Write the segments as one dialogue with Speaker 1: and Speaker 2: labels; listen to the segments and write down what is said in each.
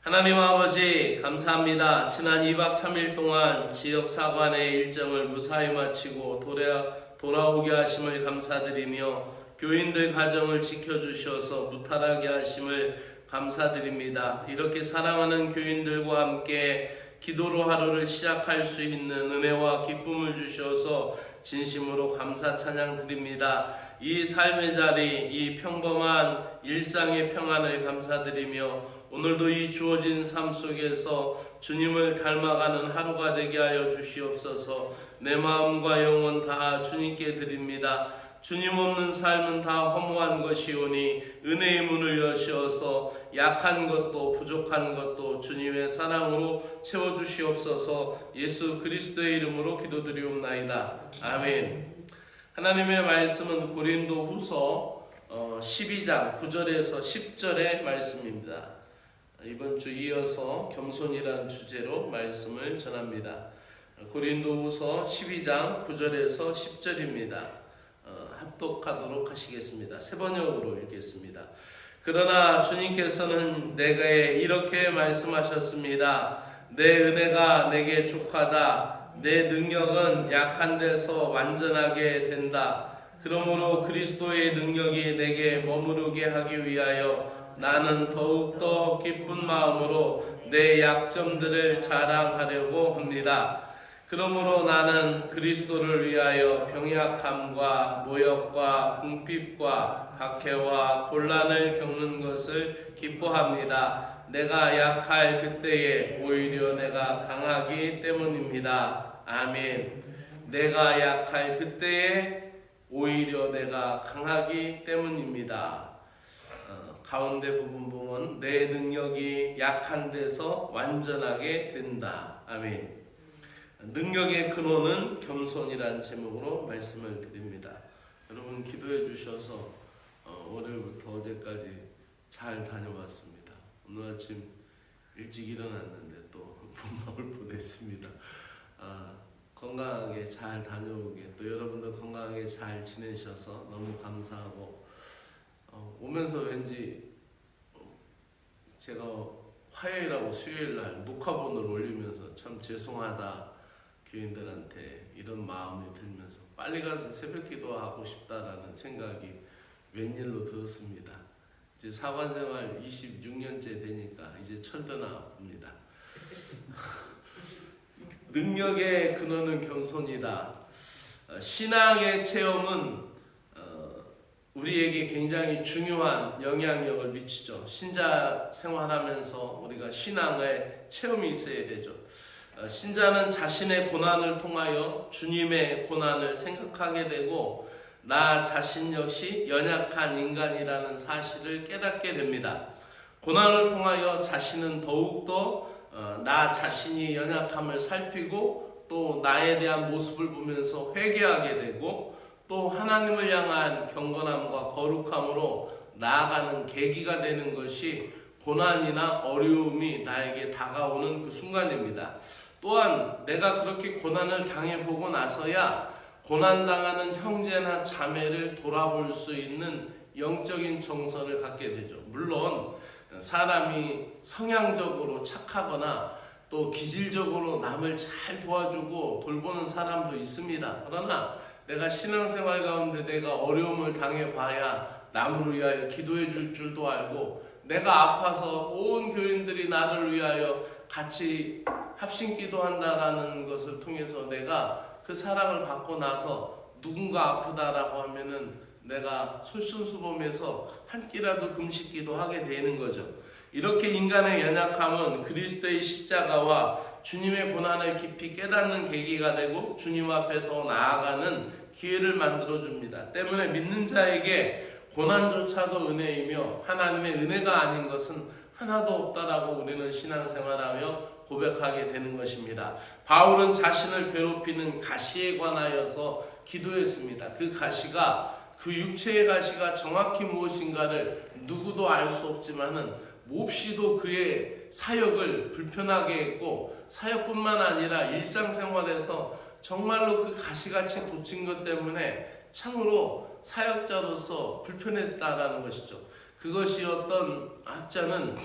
Speaker 1: 하나님 아버지 감사합니다. 지난 2박 3일 동안 지역 사관의 일정을 무사히 마치고 돌아, 돌아 오게 하심을 감사드리며 교인들 가정을 지켜주셔서 무탈하게 하심을 감사드립니다. 이렇게 사랑하는 교인들과 함께 기도로 하루를 시작할 수 있는 은혜와 기쁨을 주셔서 진심으로 감사 찬양 드립니다. 이 삶의 자리, 이 평범한 일상의 평안을 감사드리며 오늘도 이 주어진 삶 속에서 주님을 닮아가는 하루가 되게 하여 주시옵소서 내 마음과 영혼 다 주님께 드립니다. 주님 없는 삶은 다 허무한 것이오니 은혜의 문을 여시어서 약한 것도 부족한 것도 주님의 사랑으로 채워주시옵소서 예수 그리스도의 이름으로 기도드리옵나이다. 아멘. 하나님의 말씀은 고린도 후서 12장 9절에서 10절의 말씀입니다. 이번 주 이어서 겸손이란 주제로 말씀을 전합니다. 고린도 후서 12장 9절에서 10절입니다. 어, 합독하도록 하시겠습니다. 세 번역으로 읽겠습니다. 그러나 주님께서는 내게 이렇게 말씀하셨습니다. 내 은혜가 내게 족하다. 내 능력은 약한 데서 완전하게 된다. 그러므로 그리스도의 능력이 내게 머무르게 하기 위하여 나는 더욱더 기쁜 마음으로 내 약점들을 자랑하려고 합니다. 그러므로 나는 그리스도를 위하여 병약함과 모욕과 궁핍과 박해와 곤란을 겪는 것을 기뻐합니다. 내가 약할 그때에 오히려 내가 강하기 때문입니다. 아멘. 내가 약할 그때에 오히려 내가 강하기 때문입니다. 어, 가운데 부분 보면 내 능력이 약한 데서 완전하게 된다. 아멘. 능력의 근원은 겸손이란 제목으로 말씀을 드립니다. 여러분 기도해 주셔서 어, 월요일부터 어제까지 잘 다녀왔습니다. 오늘 아침 일찍 일어났는데 또 본방을 보냈습니다. 아, 건강하게 잘 다녀오게 또 여러분도 건강하게 잘 지내셔서 너무 감사하고 어, 오면서 왠지 어, 제가 화요일하고 수요일 날 녹화본을 올리면서 참 죄송하다 교인들한테 이런 마음이 들면서 빨리 가서 새벽 기도하고 싶다라는 생각이 웬일로 들었습니다. 이제 사관 생활 26년째 되니까 이제 철드나 봅니다. 능력의 근원은 겸손이다. 어, 신앙의 체험은 어, 우리에게 굉장히 중요한 영향력을 미치죠. 신자 생활하면서 우리가 신앙의 체험이 있어야 되죠. 어, 신자는 자신의 고난을 통하여 주님의 고난을 생각하게 되고 나 자신 역시 연약한 인간이라는 사실을 깨닫게 됩니다. 고난을 통하여 자신은 더욱더 어, 나 자신이 연약함을 살피고 또 나에 대한 모습을 보면서 회개하게 되고 또 하나님을 향한 경건함과 거룩함으로 나아가는 계기가 되는 것이 고난이나 어려움이 나에게 다가오는 그 순간입니다. 또한 내가 그렇게 고난을 당해보고 나서야 고난당하는 형제나 자매를 돌아볼 수 있는 영적인 정서를 갖게 되죠. 물론 사람이 성향적으로 착하거나 또 기질적으로 남을 잘 도와주고 돌보는 사람도 있습니다. 그러나 내가 신앙생활 가운데 내가 어려움을 당해봐야 남을 위하여 기도해 줄 줄도 알고 내가 아파서 온 교인들이 나를 위하여 같이 합심 기도한다라는 것을 통해서 내가 그 사랑을 받고 나서 누군가 아프다라고 하면은 내가 솔선수범해서 한 끼라도 금식 기도 하게 되는 거죠. 이렇게 인간의 연약함은 그리스도의 십자가와 주님의 고난을 깊이 깨닫는 계기가 되고 주님 앞에 더 나아가는 기회를 만들어 줍니다. 때문에 믿는 자에게 고난조차도 은혜이며 하나님의 은혜가 아닌 것은 하나도 없다라고 우리는 신앙생활하며 고백하게 되는 것입니다. 바울은 자신을 괴롭히는 가시에 관하여서 기도했습니다. 그 가시가 그 육체의 가시가 정확히 무엇인가를 누구도 알 수 없지만은 몹시도 그의 사역을 불편하게 했고 사역뿐만 아니라 일상생활에서 정말로 그 가시같이 돋친 것 때문에 참으로 사역자로서 불편했다라는 것이죠. 그것이 어떤 학자는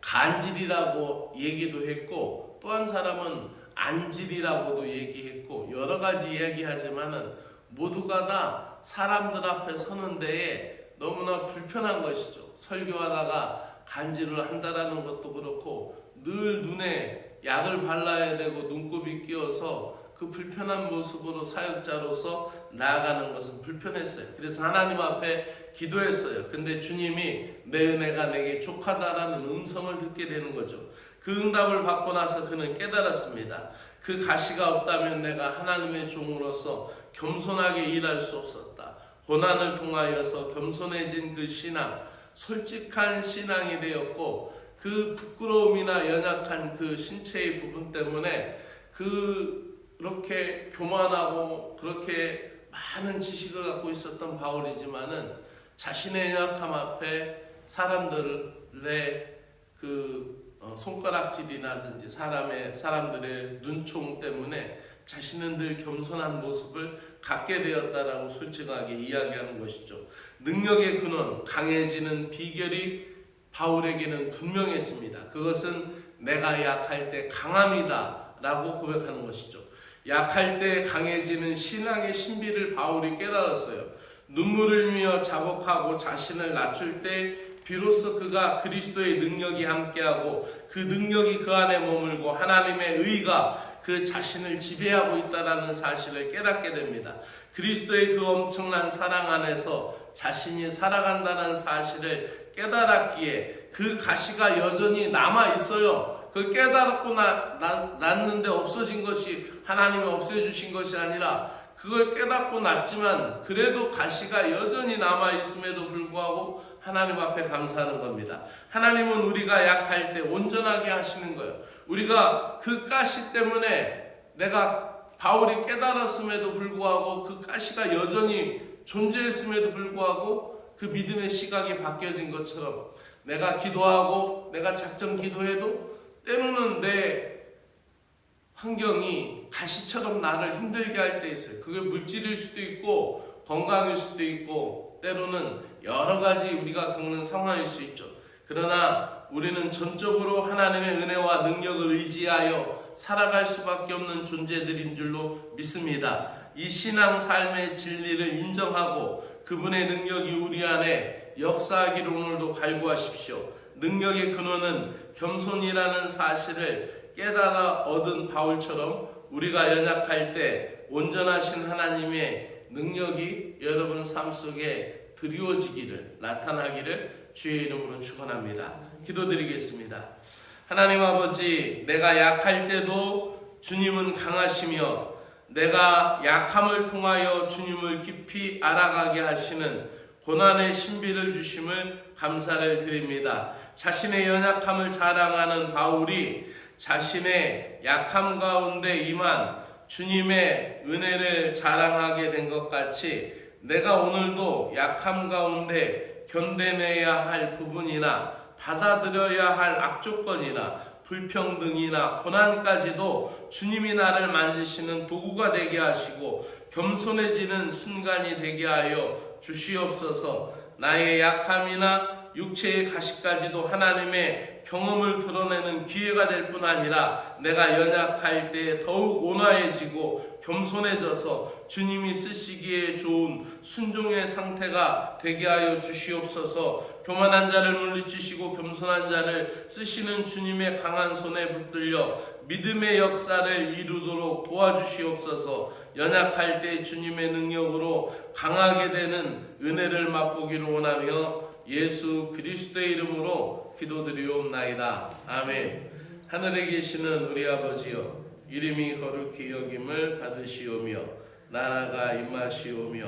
Speaker 1: 간질이라고 얘기도 했고 또 한 사람은 안질이라고도 얘기했고 여러 가지 이야기하지만은 모두가 다 사람들 앞에 서는 데에 너무나 불편한 것이죠. 설교하다가 간질을 한다라는 것도 그렇고 늘 눈에 약을 발라야 되고 눈곱이 끼어서 그 불편한 모습으로 사역자로서 나아가는 것은 불편했어요. 그래서 하나님 앞에 기도했어요. 근데 주님이 내 은혜가 내게 족하다라는 음성을 듣게 되는 거죠. 그 응답을 받고 나서 그는 깨달았습니다. 그 가시가 없다면 내가 하나님의 종으로서 겸손하게 일할 수 없었다. 고난을 통하여서 겸손해진 그 신앙, 솔직한 신앙이 되었고 그 부끄러움이나 연약한 그 신체의 부분 때문에 그렇게 교만하고 그렇게 많은 지식을 갖고 있었던 바울이지만은 자신의 연약함 앞에 사람들의 그 어, 손가락질이라든지 사람의 사람들의 눈총 때문에 자신은 늘 겸손한 모습을 갖게 되었다라고 솔직하게 이야기하는 것이죠. 능력의 근원, 강해지는 비결이 바울에게는 분명했습니다. 그것은 내가 약할 때 강함이다 라고 고백하는 것이죠. 약할 때 강해지는 신앙의 신비를 바울이 깨달았어요. 눈물을 미어 자복하고 자신을 낮출 때 비로소 그가 그리스도의 능력이 함께하고 그 능력이 그 안에 머물고 하나님의 의가 그 자신을 지배하고 있다라는 사실을 깨닫게 됩니다. 그리스도의 그 엄청난 사랑 안에서 자신이 살아간다는 사실을 깨달았기에 그 가시가 여전히 남아 있어요. 그 깨달았고 나, 나, 났는데 없어진 것이 하나님이 없애주신 것이 아니라 그걸 깨닫고 났지만 그래도 가시가 여전히 남아 있음에도 불구하고 하나님 앞에 감사하는 겁니다. 하나님은 우리가 약할 때 온전하게 하시는 거예요. 우리가 그 가시 때문에 내가 바울이 깨달았음에도 불구하고 그 가시가 여전히 존재했음에도 불구하고 그 믿음의 시각이 바뀌어진 것처럼 내가 기도하고 내가 작정 기도해도 때로는 내 환경이 가시처럼 나를 힘들게 할 때 있어요. 그게 물질일 수도 있고 건강일 수도 있고 때로는 여러 가지 우리가 겪는 상황일 수 있죠. 그러나 우리는 전적으로 하나님의 은혜와 능력을 의지하여 살아갈 수밖에 없는 존재들인 줄로 믿습니다. 이 신앙 삶의 진리를 인정하고 그분의 능력이 우리 안에 역사하기를 오늘도 갈구하십시오. 능력의 근원은 겸손이라는 사실을 깨달아 얻은 바울처럼 우리가 연약할 때 온전하신 하나님의 능력이 여러분 삶 속에 드리워지기를 나타나기를 주의 이름으로 축원합니다. 기도드리겠습니다. 하나님 아버지, 내가 약할 때도 주님은 강하시며 내가 약함을 통하여 주님을 깊이 알아가게 하시는 고난의 신비를 주심을 감사를 드립니다. 자신의 연약함을 자랑하는 바울이 자신의 약함 가운데 임한 주님의 은혜를 자랑하게 된 것 같이 내가 오늘도 약함 가운데 견뎌내야 할 부분이나 받아들여야 할 악조건이나 불평등이나 고난까지도 주님이 나를 만지시는 도구가 되게 하시고 겸손해지는 순간이 되게 하여 주시옵소서. 나의 약함이나 육체의 가시까지도 하나님의 경험을 드러내는 기회가 될 뿐 아니라 내가 연약할 때 더욱 온화해지고 겸손해져서 주님이 쓰시기에 좋은 순종의 상태가 되게 하여 주시옵소서 교만한 자를 물리치시고 겸손한 자를 쓰시는 주님의 강한 손에 붙들려 믿음의 역사를 이루도록 도와주시옵소서 연약할 때 주님의 능력으로 강하게 되는 은혜를 맛보기를 원하며 예수 그리스도의 이름으로 기도드리옵나이다. 아멘. 하늘에 계시는 우리 아버지여 이름이 거룩히 여김을 받으시오며 나라가 임하시오며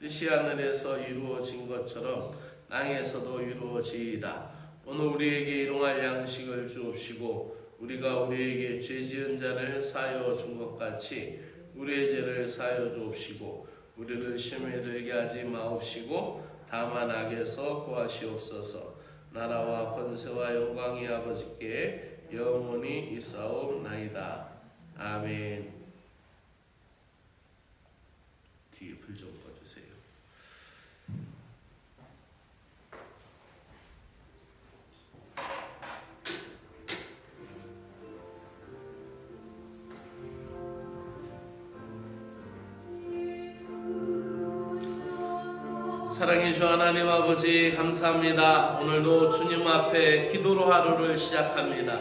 Speaker 1: 뜻이 하늘에서 이루어진 것처럼 땅에서도 이루어지이다. 오늘 우리에게 일용할 양식을 주옵시고 우리가 우리에게 죄 지은 자를 사여 준 것 같이 우리의 죄를 사여 주옵시고 우리를 심에 들게 하지 마옵시고 다만 악에서 구하시옵소서. 나라와 권세와 영광이 아버지께 영원히 있사옵나이다. 아멘. 뒤에 불좀 꺼 사랑해 주 하나님 아버지 감사합니다. 오늘도 주님 앞에 기도로 하루를 시작합니다.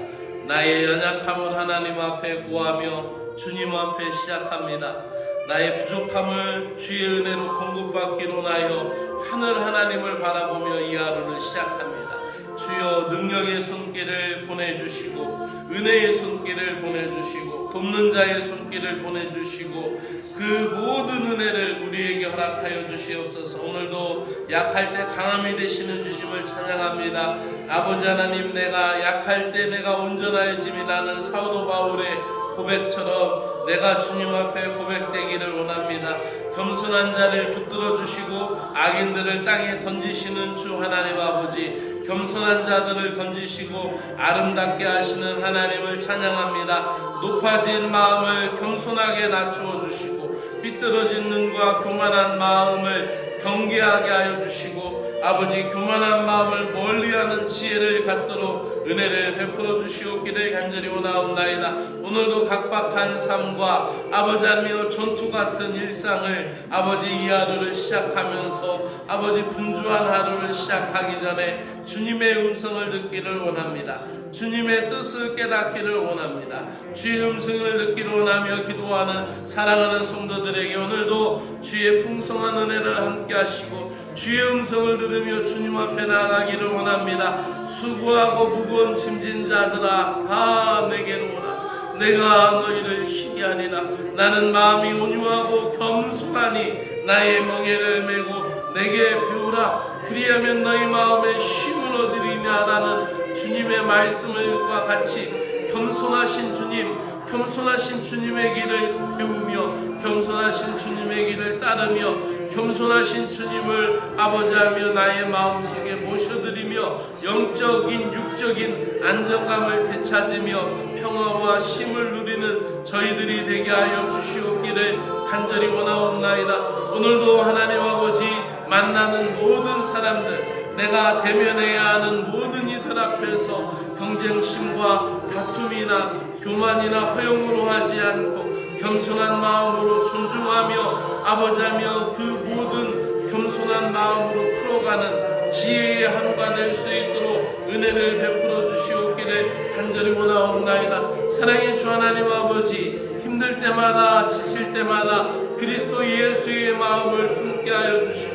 Speaker 1: 나의 연약함을 하나님 앞에 구하며 주님 앞에 시작합니다. 나의 부족함을 주의 은혜로 공급받기로 나여 하늘 하나님을 바라보며 이 하루를 시작합니다. 주여 능력의 손길을 보내주시고 은혜의 손길을 보내주시고 돕는 자의 손길을 보내주시고 그 모든 은혜를 우리에게 허락하여 주시옵소서 오늘도 약할 때 강함이 되시는 주님을 찬양합니다 아버지 하나님 내가 약할 때 내가 온전하여짐이라는 사도 바울의 고백처럼 내가 주님 앞에 고백되기를 원합니다. 겸손한 자를 붙들어 주시고 악인들을 땅에 던지시는 주 하나님 아버지 겸손한 자들을 건지시고 아름답게 하시는 하나님을 찬양합니다. 높아진 마음을 겸손하게 낮추어 주시고 삐뚤어진 눈과 교만한 마음을 경계하게 하여 주시고 아버지 교만한 마음을 멀리하는 지혜를 갖도록 은혜를 베풀어 주시옵기를 간절히 원하옵나이다. 오늘도 각박한 삶과 아버지 하며 전투 같은 일상을 아버지 이 하루를 시작하면서 아버지 분주한 하루를 시작하기 전에 주님의 음성을 듣기를 원합니다. 주님의 뜻을 깨닫기를 원합니다. 주의 음성을 듣기를 원하며 기도하는 사랑하는 성도들에게 오늘도 주의 풍성한 은혜를 함께 하시고 주의 음성을 들으며 주님 앞에 나가기를 원합니다. 수고하고 무거운 짐진 자들아 다 내게로 오라. 내가 너희를 쉬게 하리라. 나는 마음이 온유하고 겸손하니 나의 멍에를 메고 내게 배우라. 그리하면 너희 마음에 쉼을 얻으리냐라는 주님의 말씀과 같이 겸손하신 주님, 겸손하신 주님의 길을 배우며 겸손하신 주님의 길을 따르며 겸손하신 주님을 아버지하며 나의 마음속에 모셔드리며 영적인 육적인 안정감을 되찾으며 평화와 쉼을 누리는 저희들이 되게 하여 주시옵기를 간절히 원하옵나이다. 오늘도 하나님 아버지 만나는 모든 사람들 내가 대면해야 하는 모든 이들 앞에서 경쟁심과 다툼이나 교만이나 허용으로 하지 않고 겸손한 마음으로 존중하며 아버지하며 그 모든 겸손한 마음으로 풀어가는 지혜의 하루가 될 수 있도록 은혜를 베풀어 주시옵기를 간절히 원하옵나이다. 사랑의 주 하나님 아버지 힘들 때마다 지칠 때마다 그리스도 예수의 마음을 품게 하여 주시고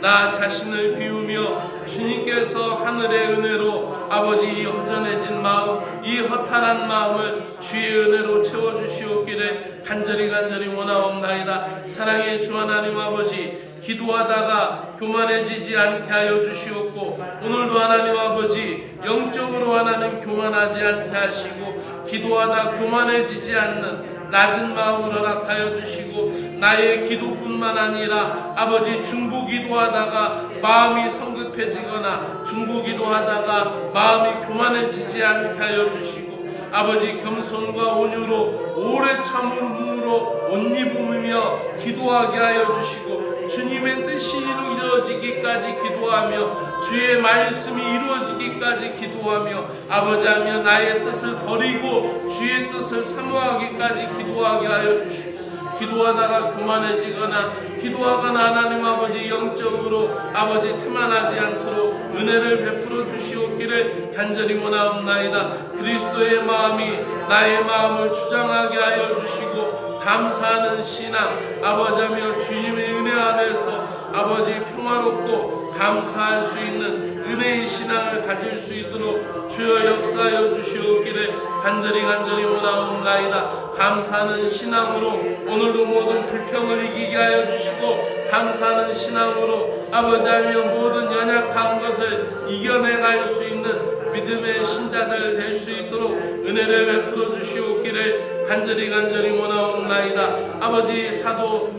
Speaker 1: 나 자신을 비우며 주님께서 하늘의 은혜로 아버지 이 허전해진 마음 이 허탈한 마음을 주의 은혜로 채워주시옵기를 간절히 간절히 원하옵나이다. 사랑의 주 하나님 아버지 기도하다가 교만해지지 않게 하여 주시옵고 오늘도 하나님 아버지 영적으로 하나님 교만하지 않게 하시고 기도하다 교만해지지 않는 낮은 마음을 허락하여 주시고 나의 기도뿐만 아니라 아버지 중보 기도하다가 마음이 성급해지거나 중보 기도하다가 마음이 교만해지지 않게 하여 주시고 아버지 겸손과 온유로 오래 참음으로 옷 입으며 기도하게 하여 주시고 주님의 뜻이 이루어지기까지 기도하며 주의 말씀이 이루어지기까지 기도하며 아버지하며 나의 뜻을 버리고 주의 뜻을 사모하기까지 기도하게 하여 주시고 기도하다가 교만해지거나 기도하거나 하나님 아버지 영적으로 아버지 태만하지 않도록 은혜를 베풀어 주시옵기를 간절히 원하옵나이다. 그리스도의 마음이 나의 마음을 주장하게 하여 주시고 감사하는 신앙 아버지하며 주님의 은혜 안에서 아버지 평화롭고 감사할 수 있는 은혜의 신앙을 가질 수 있도록 주여 역사하여 주시옵기를 간절히 간절히 원하옵나이다. 감사하는 신앙으로 오늘도 모든 불평을 이기게 하여 주시고 감사하는 신앙으로 아버지하며 모든 연약한 것을 이겨내갈 수 있는 믿음의 신자들 될 수 있도록 은혜를 베풀어 주시옵기를 간절히 간절히 원하옵나이다. 아버지 사도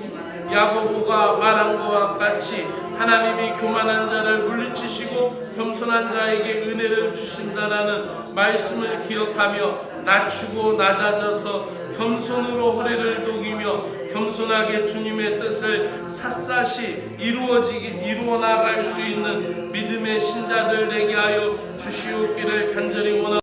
Speaker 1: 야고보가 말한 것과 같이 하나님이 교만한 자를 물리치시고 겸손한 자에게 은혜를 주신다라는 말씀을 기억하며 낮추고 낮아져서 겸손으로 허리를 독이며 겸손하게 주님의 뜻을 샅샅이 이루어지기 이루어 나갈 수 있는 믿음의 신자들 되게 하여 주시옵기를 간절히 원하.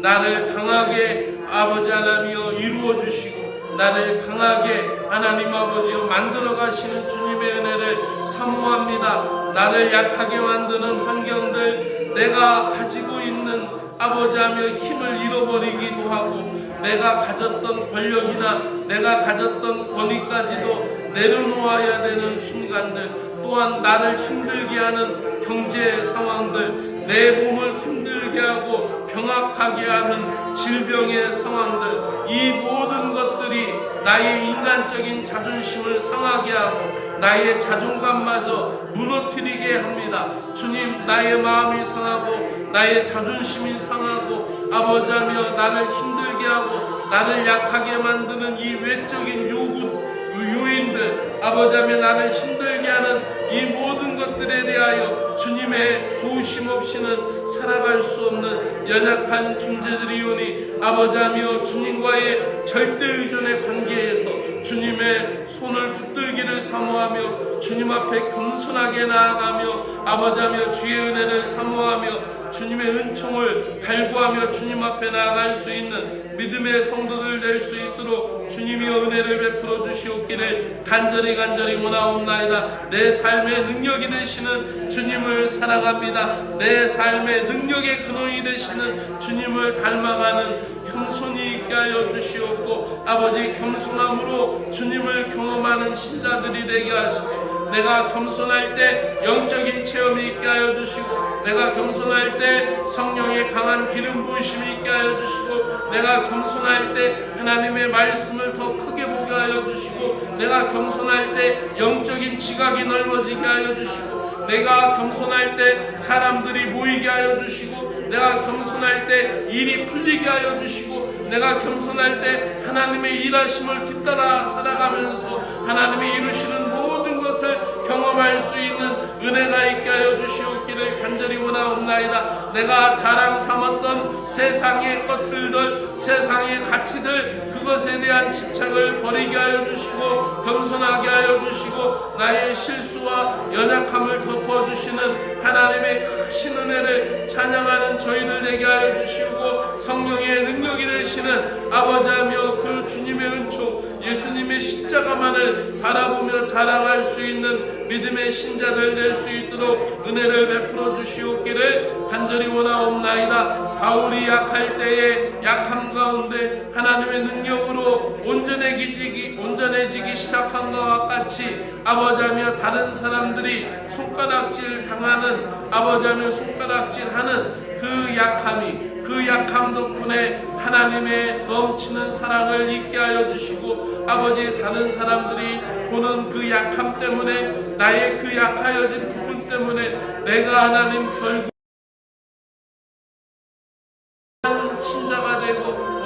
Speaker 1: 나를 강하게 아버지 하나며 이루어 주시고 나를 강하게 하나님 아버지여 만들어 가시는 주님의 은혜를 사모합니다. 나를 약하게 만드는 환경들 내가 가지고 있는 아버지 하며 힘을 잃어버리기도 하고 내가 가졌던 권력이나 내가 가졌던 권위까지도 내려놓아야 되는 순간들 또한 나를 힘들게 하는 경제 상황들 내 몸을 힘들게 하고 병약하게 하는 질병의 상황들 이 모든 것들이 나의 인간적인 자존심을 상하게 하고 나의 자존감마저 무너뜨리게 합니다. 주님 나의 마음이 상하고 나의 자존심이 상하고 아버지 하며 나를 힘들게 하고 나를 약하게 만드는 이 외적인 요구 요인들 아버지 하며 나를 힘들게 하는 이 모든 것들에 대하여 주님의 도우심 없이는 살아갈 수 없는 연약한 존재들이오니 아버지 하며 주님과의 절대 의존의 관계에서 주님의 손을 붙들기를 사모하며 주님 앞에 겸손하게 나아가며 아버지하며 주의 은혜를 사모하며 주님의 은총을 갈구하며 주님 앞에 나아갈 수 있는 믿음의 성도들 될 수 있도록 주님이 은혜를 베풀어 주시옵기를 간절히 간절히 원하옵나이다. 내 삶의 능력이 되시는 주님을 사랑합니다. 내 삶의 능력의 근원이 되시는 주님을 닮아가는 겸손이 있게 하여 주시옵고 아버지 겸손함으로 주님을 경험하는 신자들이 되게 하시고 내가 겸손할 때 영적인 체험이 있게 하여 주시고 내가 겸손할 때 성령의 강한 기름 부으심이 있게 하여 주시고 내가 겸손할 때 하나님의 말씀을 더 크게 보게 하여 주시고 내가 겸손할 때 영적인 지각이 넓어지게 하여 주시고 내가 겸손할 때 사람들이 모이게 하여 주시고 내가 겸손할 때 일이 풀리게 하여 주시고 내가 겸손할 때 하나님의 일하심을 뒤따라 살아가면서 하나님의 이루시는 모든 것을 경험할 수 있는 은혜가 있게 하여 주시옵기를 간절히 원하옵나이다. 내가 자랑 삼았던 세상의 것들들, 세상의 가치들 그것에 대한 집착을 버리게 하여 주시고 겸손하게 하여 주시고 나의 실수와 연약함을 덮어 주시는 하나님의 크신 은혜를 찬양하는 저희들 되게 하여 주시고 성령의 능력이 되시는 아버지하며 그 주님의 은총 예수님의 십자가만을 바라보며 자랑할 수 있는 믿음의 신자들 될 수 있도록 은혜를 베풀어 주시옵기를 간절히 원하옵나이다. 바울이 약할 때에 약함 가운데 하나님의 능력으로 온전해지기 온전해지기 시작한 것과 같이 아버지하며 다른 사람들이 손가락질 당하는 아버지하며 손가락질하는 그 약함이 그 약함 덕분에 하나님의 넘치는 사랑을 잊게 하여 주시고 아버지 다른 사람들이 보는 그 약함 때문에 나의 그 약하여진 부분 때문에 내가 하나님 결국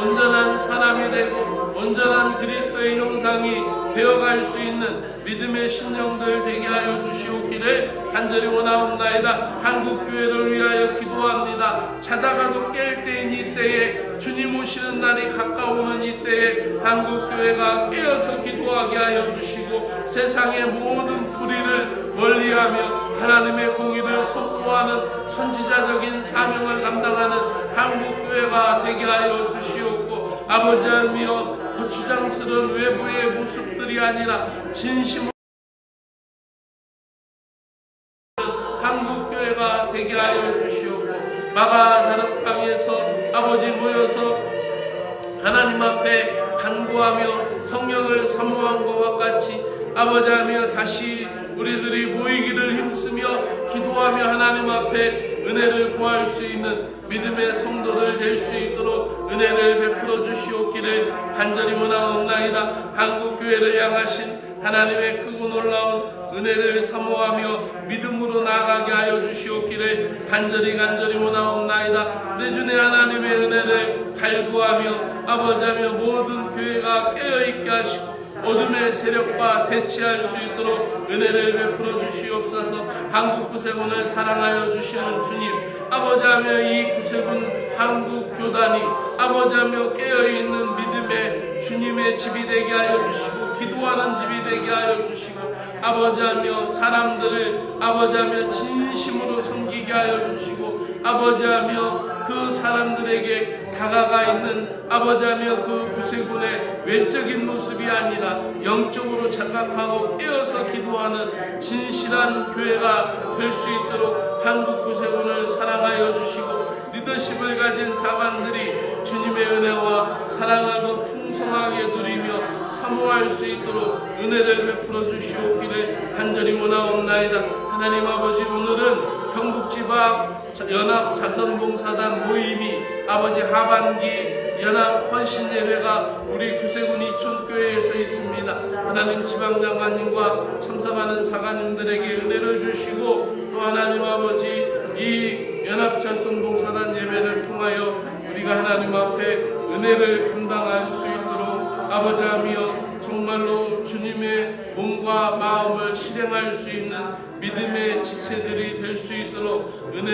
Speaker 1: 온전한 사람이 되고 온전한 그리스도의 형상이 되어갈 수 있는 믿음의 신령들 되게 하여 주시옵기를 간절히 원하옵나이다. 한국 교회를 위하여 기도합니다. 자다가도 깰 때인 이때에 주님 오시는 날이 가까우는 이때에 한국 교회가 깨어서 기도하게 하여 주시고 세상의 모든 불의를 멀리하며 하나님의 공의를 선포하는 선지자적인 사명을 감당하는 한국 교회가 되게 하여 주시옵고 아버지하며 거추장스러운 외부의 모습들이 아니라 진심으로 한국 교회가 되게 하여 주시옵고 마가 다락방에서 아버지 모여서 하나님 앞에 간구하며 성령을 사모한 것과 같이 아버지 하며 다시 우리들이 모이기를 힘쓰며 기도하며 하나님 앞에 은혜를 구할 수 있는 믿음의 성도들 될 수 있도록 은혜를 베풀어 주시옵기를 간절히 원하옵나이다. 한국 교회를 향하신 하나님의 크고 놀라운 은혜를 사모하며 믿음으로 나아가게 하여 주시옵기를 간절히 간절히 원하옵나이다. 내 주의 하나님의 은혜를 갈구하며 아버지하며 모든 교회가 깨어있게 하시고 어둠의 세력과 대치할 수 있도록 은혜를 베풀어 주시옵소서. 한국 구세군을 사랑하여 주시는 주님 아버지하며 이 구세군 한국 교단이 아버지하며 깨어있는 믿음의 주님의 집이 되게 하여 주시고 기도하는 집이 되게 하여 주시고 아버지하며 사람들을 아버지하며 진심으로 섬기게 하여 주시고 아버지하며 그 사람들에게 다가가 있는 아버지하며 그 구세군의 외적인 모습이 아니라 영적으로 자각하고 깨어서 기도하는 진실한 교회가 될 수 있도록 한국 구세군을 사랑하여 주시고 리더십을 가진 사관들이 주님의 은혜와 사랑을 더 풍성하게 누리며 사모할 수 있도록 은혜를 베풀어 주시옵기를 간절히 원하옵나이다. 하나님 아버지 오늘은 경북지방 자- 연합 자선봉사단 모임이 아버지 하반기 연합 헌신 예배가 우리 구세군 이촌교회에서 있습니다. 하나님 지방 장관님과 참석하는 사관님들에게 은혜를 주시고 또 하나님 아버지 이 연합 자선봉사단 예배를 통하여 우리가 하나님 앞에 은혜를 감당할 수 있도록 아버지 하며 정말로 주님의 몸과 마음을 실행할 수 있는 믿음의 지체들이 될 수 있도록 은혜를